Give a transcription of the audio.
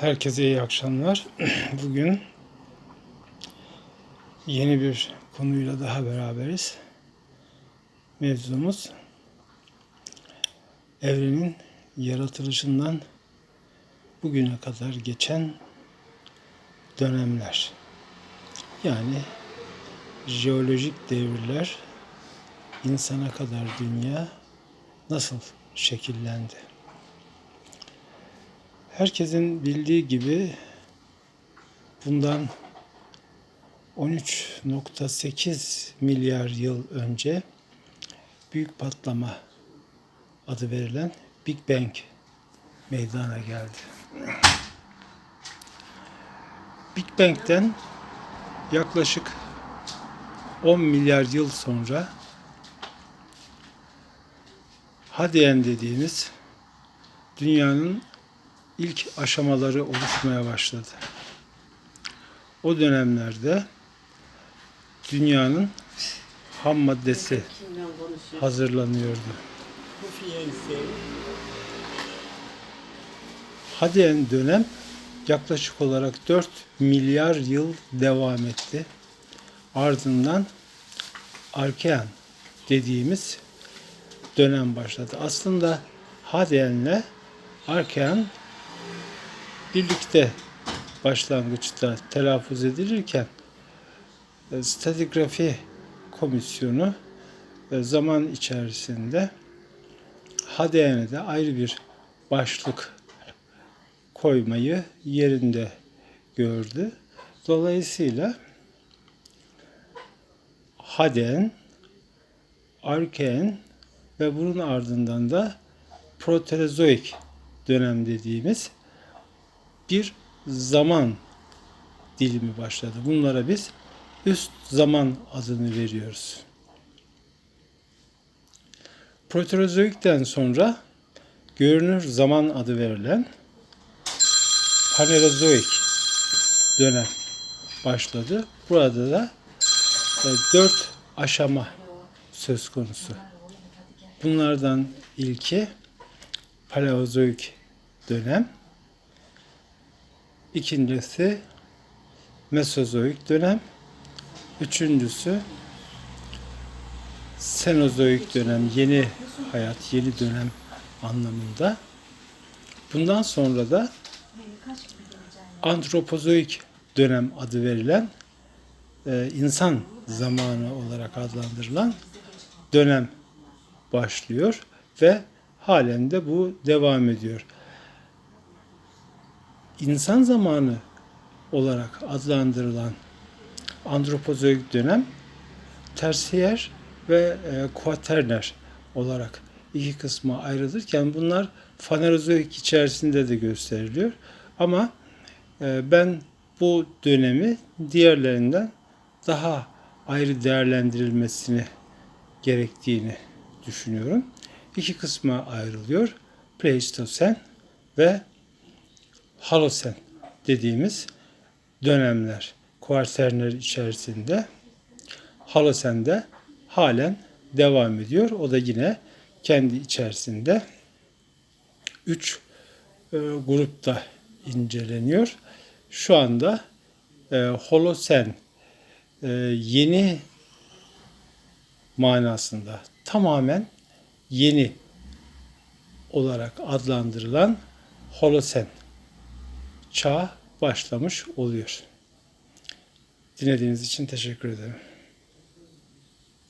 Herkese iyi akşamlar. Bugün yeni bir konuyla daha beraberiz. Mevzumuz evrenin yaratılışından bugüne kadar geçen dönemler. Yani jeolojik devirler insana kadar dünya nasıl şekillendi? Herkesin bildiği gibi bundan 13.8 milyar yıl önce büyük patlama adı verilen Big Bang meydana geldi. Big Bang'den yaklaşık 10 milyar yıl sonra Hadyen dediğimiz dünyanın ilk aşamaları oluşmaya başladı. O dönemlerde dünyanın ham maddesi hazırlanıyordu. Hadyen dönem yaklaşık olarak 4 milyar yıl devam etti. Ardından Arkean dediğimiz dönem başladı. Aslında Hadyen'le Arkean birlikte başlangıçta telaffuz edilirken e, stratigrafi komisyonu e, zaman içerisinde Hadyen'e de ayrı bir başlık koymayı yerinde gördü. Dolayısıyla Hadyen, Arkean ve bunun ardından da Proterozoik dönem dediğimiz bir zaman dilimi başladı. Bunlara biz üst zaman adını veriyoruz. Proterozoikten sonra görünür zaman adı verilen Panerozoik dönem başladı. Burada da e, dört aşama söz konusu. Bunlardan ilki Paleozoik dönem. İkincisi Mesozoik dönem. Üçüncüsü Senozoik dönem, yeni hayat, yeni dönem anlamında. Bundan sonra da Antropozoik dönem adı verilen e, insan zamanı olarak adlandırılan dönem başlıyor ve halen de bu devam ediyor. İnsan zamanı olarak adlandırılan antropozoik dönem tersiyer ve e, kuaterner olarak iki kısma ayrılırken bunlar fanerozoik içerisinde de gösteriliyor. Ama e, ben bu dönemi diğerlerinden daha ayrı değerlendirilmesini gerektiğini düşünüyorum. İki kısma ayrılıyor. Pleistosen ve Halosen dediğimiz dönemler kuarterner içerisinde Halosen'de halen devam ediyor. O da yine kendi içerisinde üç e, grupta inceleniyor. Şu anda e, Holosen e, yeni manasında tamamen yeni olarak adlandırılan Holosen çağ başlamış oluyor. Dinlediğiniz için teşekkür ederim.